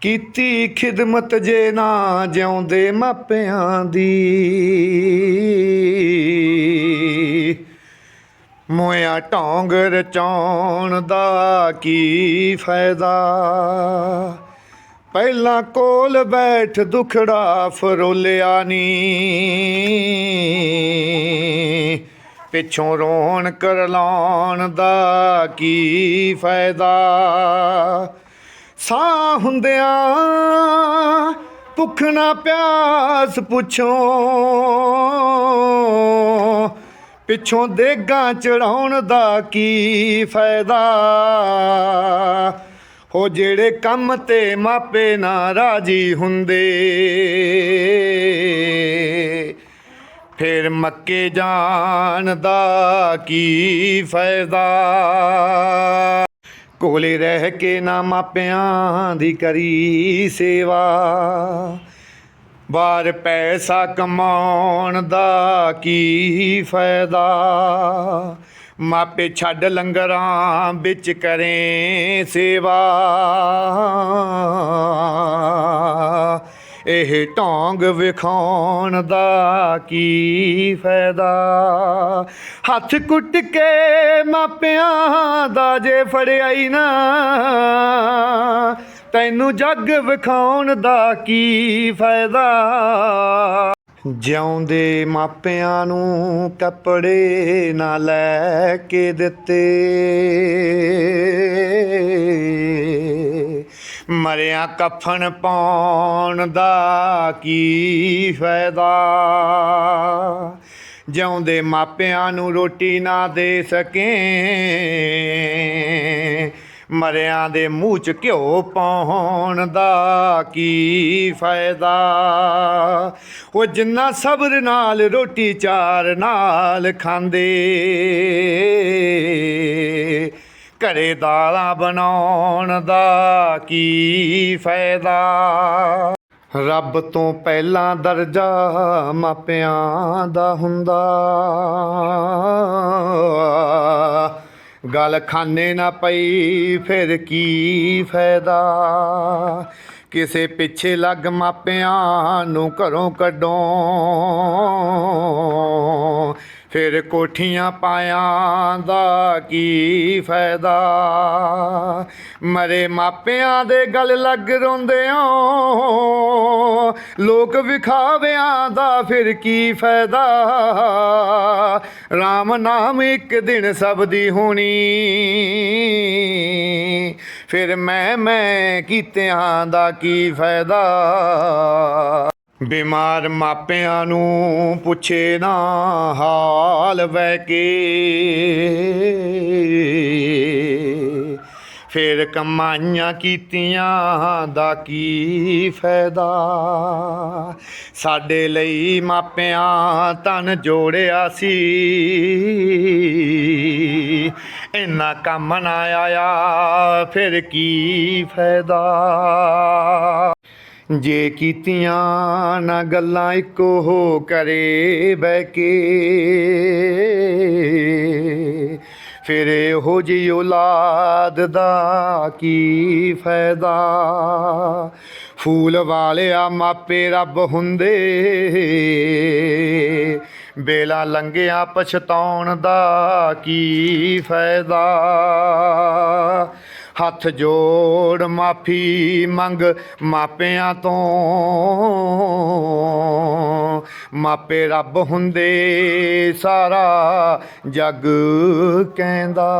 ਕੀਤੀ ਖਿਦਮਤ ਜੇ ਨਾ ਜਿਉਂਦੇ ਮਾਪਿਆਂ ਦੀ। ਮੋਇਆ ਢੋਂਗ ਰਚਾਉਣ ਦਾ ਕੀ ਫਾਇਦਾ? ਪਹਿਲਾਂ ਕੋਲ ਬੈਠ ਦੁਖੜਾ ਫਰੋਲਿਆ ਨੀ। ਪਿੱਛੋਂ ਰੋਣ ਕਰ ਲਾਉਣ ਦਾ ਕੀ ਫਾਇਦਾ? ਸਾਹ ਹੁੰਦਿਆਂ ਭੁੱਖ ਨਾ ਪਿਆਸ ਪੁੱਛੋ। ਪਿੱਛੋਂ ਦੇਗਾ ਚੜਾਉਣ ਦਾ ਕੀ ਫਾਇਦਾ? ਹੋ ਜਿਹੜੇ ਕੰਮ ਤੇ ਮਾਪੇ ਨਾ ਰਾਜੀ ਹੁੰਦੇ, ਫਿਰ ਮੱਕੇ ਜਾਣ ਦਾ ਕੀ ਫਾਇਦਾ? ਕੋਲੇ ਰਹਿ ਕੇ ਨਾ ਮਾਪਿਆਂ ਦੀ ਕਰੀ ਸੇਵਾ। ਬਾਹਰ ਪੈਸਾ ਕਮਾਉਣ ਦਾ ਕੀ ਫਾਇਦਾ? ਮਾਪੇ ਛੱਡ ਲੰਗਰਾਂ ਵਿੱਚ ਕਰੇ ਸੇਵਾ। ਇਹ ਢੋਂਗ ਵਿਖਾਉਣ ਦਾ ਕੀ ਫਾਇਦਾ? ਹੱਥ ਕੁੱਟ ਕੇ ਮਾਪਿਆਂ ਦਾ ਜੇ ਫੜਿਆਈ ਨਾ, ਤੈਨੂੰ ਜੱਗ ਵਿਖਾਉਣ ਦਾ ਕੀ ਫਾਇਦਾ? ਜਿਉਂਦੇ ਮਾਪਿਆਂ ਨੂੰ ਕੱਪੜੇ ਨਾ ਲੈ ਕੇ ਦਿੱਤੇ। ਮਰਿਆ ਕਫਨ ਪਾਉਣ ਦਾ ਕੀ ਫਾਇਦਾ? ਜਿਉਂਦੇ ਮਾਪਿਆਂ ਨੂੰ ਰੋਟੀ ਨਾ ਦੇ ਸਕੇ, ਮਰਿਆਂ ਦੇ ਮੂੰਹ 'ਚ ਘਿਓ ਪਾਉਣ ਦਾ ਕੀ ਫਾਇਦਾ? ਉਹ ਜਿੰਨਾ ਸਬਰ ਨਾਲ ਰੋਟੀ ਚਾਰ ਨਾਲ ਖਾਂਦੇ ਘਰੇ ਦਾਲਾਂ ਬਣਾਉਣ ਦਾ ਕੀ ਫਾਇਦਾ? ਰੱਬ ਤੋਂ ਪਹਿਲਾਂ ਦਰਜਾ ਮਾਪਿਆਂ ਦਾ ਹੁੰਦਾ। ਗੱਲ ਖਾਨੇ ਨਾ ਪਈ, ਫਿਰ ਕੀ ਫਾਇਦਾ? ਕਿਸੇ ਪਿੱਛੇ ਲੱਗ ਮਾਪਿਆਂ ਨੂੰ ਘਰੋਂ ਕੱਢੋ। ਫਿਰ ਕੋਠੀਆਂ ਪਾਇਆਂ ਦਾ ਕੀ ਫਾਇਦਾ? ਮਰੇ ਮਾਪਿਆਂ ਦੇ ਗੱਲ ਲੱਗ ਰੋਂਦੇ ਰੋਂਦਿਆਂ, ਲੋਕ ਵਿਖਾਵਿਆਂ ਦਾ ਫਿਰ ਕੀ ਫਾਇਦਾ? RAM ਨਾਮ ਇੱਕ ਦਿਨ ਸਭ ਦੀ ਹੋਣੀ। ਫਿਰ ਮੈਂ ਮੈਂ ਕੀਤਿਆਂ ਦਾ ਕੀ ਫਾਇਦਾ? ਬਿਮਾਰ ਮਾਪਿਆਂ ਨੂੰ ਪੁੱਛੇ ਨਾ ਹਾਲ ਵੈ ਕੇ। ਫਿਰ ਕਮਾਈਆਂ ਕੀਤੀਆਂ ਦਾ ਕੀ ਫਾਇਦਾ? ਸਾਡੇ ਲਈ ਮਾਪਿਆਂ ਤਨ ਜੋੜਿਆ ਸੀ। ਇੰਨਾ ਕੰਮ ਨਾ ਆਇਆ, ਫਿਰ ਕੀ ਫਾਇਦਾ? ਜੇ ਕੀਤੀਆਂ ਨਾ ਗੱਲਾਂ ਇੱਕੋ ਹੋ ਕਰੇ ਬਹਿ ਕੇ। ਫਿਰ ਇਹੋ ਜੀ ਔਲਾਦ ਦਾ ਕੀ ਫਾਇਦਾ? ਫੂਲ ਵਾਲਿਆ ਮਾਪੇ ਰੱਬ ਹੁੰਦੇ। ਬੇਲਾ ਲੰਘਿਆ ਪਛਤਾਉਣ ਦਾ ਕੀ ਫਾਇਦਾ? ਹੱਥ ਜੋੜ ਮਾਫੀ ਮੰਗ ਮਾਪਿਆਂ ਤੋਂ। ਮਾਪੇ ਰੱਬ ਹੁੰਦੇ ਸਾਰਾ ਜੱਗ ਕਹਿੰਦਾ।